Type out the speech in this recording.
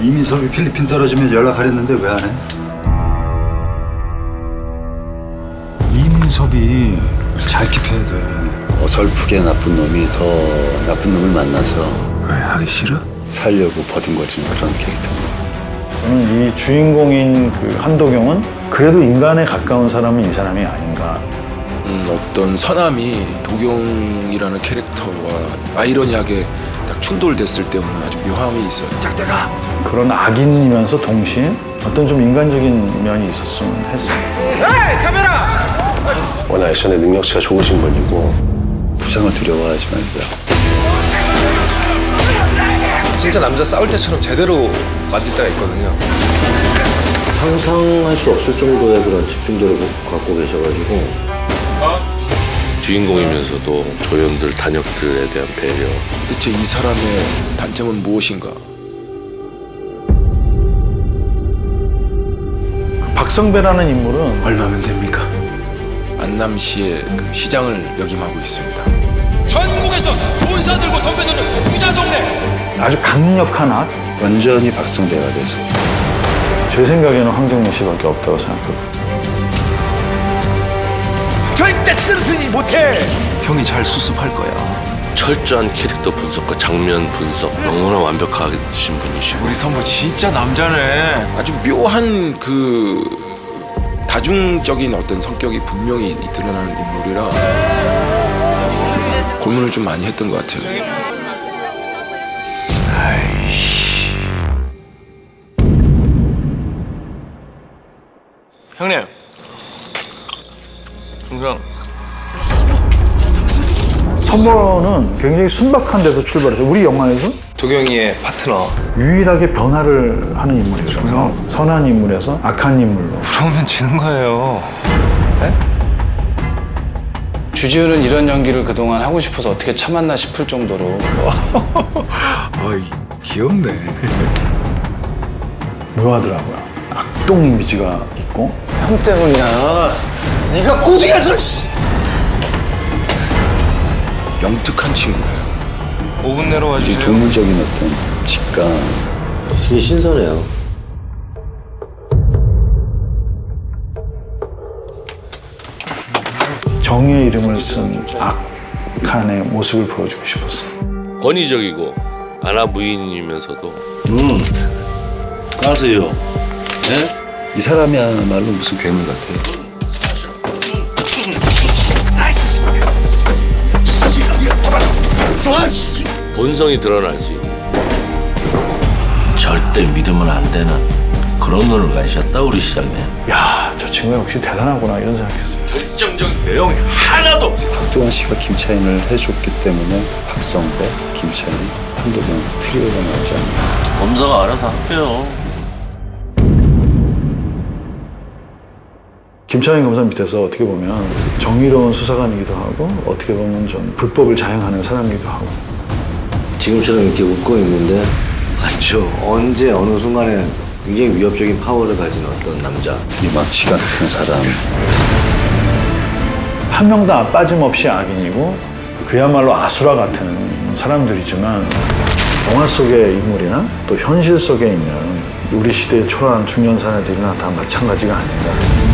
이민섭이 필리핀 떨어지면 연락하랬는데 왜 안 해? 이민섭이 잘 킵해야 돼. 어설프게 나쁜 놈이 더 나쁜 놈을 만나서 왜 하기 싫어? 살려고 버둥거리는 그런 캐릭터입니다. 저는 이 주인공인 그 한도경은 그래도 인간에 가까운 사람은 이 사람이 아닌가. 음, 어떤 선함이 도경이라는 캐릭터와 아이러니하게 딱 충돌됐을 때 오는 아주 묘함이 있어요. 짝대가 그런 악인이면서 동시에 어떤 좀 인간적인 면이 있었으면 했어요. 워낙 액션에 능력치가 좋으신 분이고 부상을 두려워하지 말고요. 진짜 남자 싸울 때처럼 제대로 맞을 때가 있거든요. 상상할 수 없을 정도의 그런 집중도를 갖고 계셔가지고 주인공이면서도 조연들 단역들에 대한 배려 대체 이 사람의 단점은 무엇인가? 박성배라는 인물은 얼마면 됩니까? 안남시의 그 시장을 역임하고 있습니다. 전국에서 돈 사 들고 덤벼 드는 부자 동네. 아주 강력한 악. 완전히 박성배가 돼서 제 생각에는 황정민 씨밖에 없다고 생각 해요. 형이 잘 수습할 거야. 철저한 캐릭터 분석과 장면 분석 너무나 완벽하신 분이시고 우리 선보 진짜 남자네. 아주 묘한 그 다중적인 어떤 성격이 분명히 드러나는 인물이라 고민을 좀 많이 했던 것 같아요. 형님. 동상 선보는 굉장히 순박한 데서 출발해서 우리 영화에서 도경이의 파트너. 유일하게 변화를 하는 인물이거든요. 선한 인물에서 악한 인물로. 그러면 지는 거예요. 주지훈은 이런 연기를 그동안 하고 싶어서 어떻게 참았나 싶을 정도로 어이 귀엽네. 묘하더라고요. 악동 이미지가 있고 형 때문이야. 네가 꼬드겨서 영특한 친구예요. 5분 내로 이 와주세요. 동물적인 어떤 직감 되게 신선해요. 정의의 이름을 쓴 악한의 모습을 보여주고 싶었어요. 권위적이고 아나 부인이면서도 가세요. 이 사람이야말로 무슨 괴물 같아요. 본성이 드러날 수 있는 절대 믿으면 안 되는 그런 놈을 가셨다 우리 시장님 야, 저 친구 역시 대단하구나 이런 생각했어요. 결정적인 내용이 하나도 없어요 박도원 씨가 김차인을 해줬기 때문에 박성배, 김차인, 한도경 트리오가 나오지 않나. 검사가 알아서 할게요 김창인 검사 밑에서 어떻게 보면 정의로운 수사관이기도 하고 어떻게 보면 좀 불법을 자행하는 사람이기도 하고 지금처럼 이렇게 웃고 있는데 맞죠. 언제 어느 순간에 굉장히 위협적인 파워를 가진 어떤 남자. 이망치 같은 사람. 한명다 빠짐없이 악인이고 그야말로 아수라 같은 사람들이지만 영화 속의 인물이나 또 현실 속에 있는 우리 시대의 초라한 중년 사내들이나 다 마찬가지가 아닌가.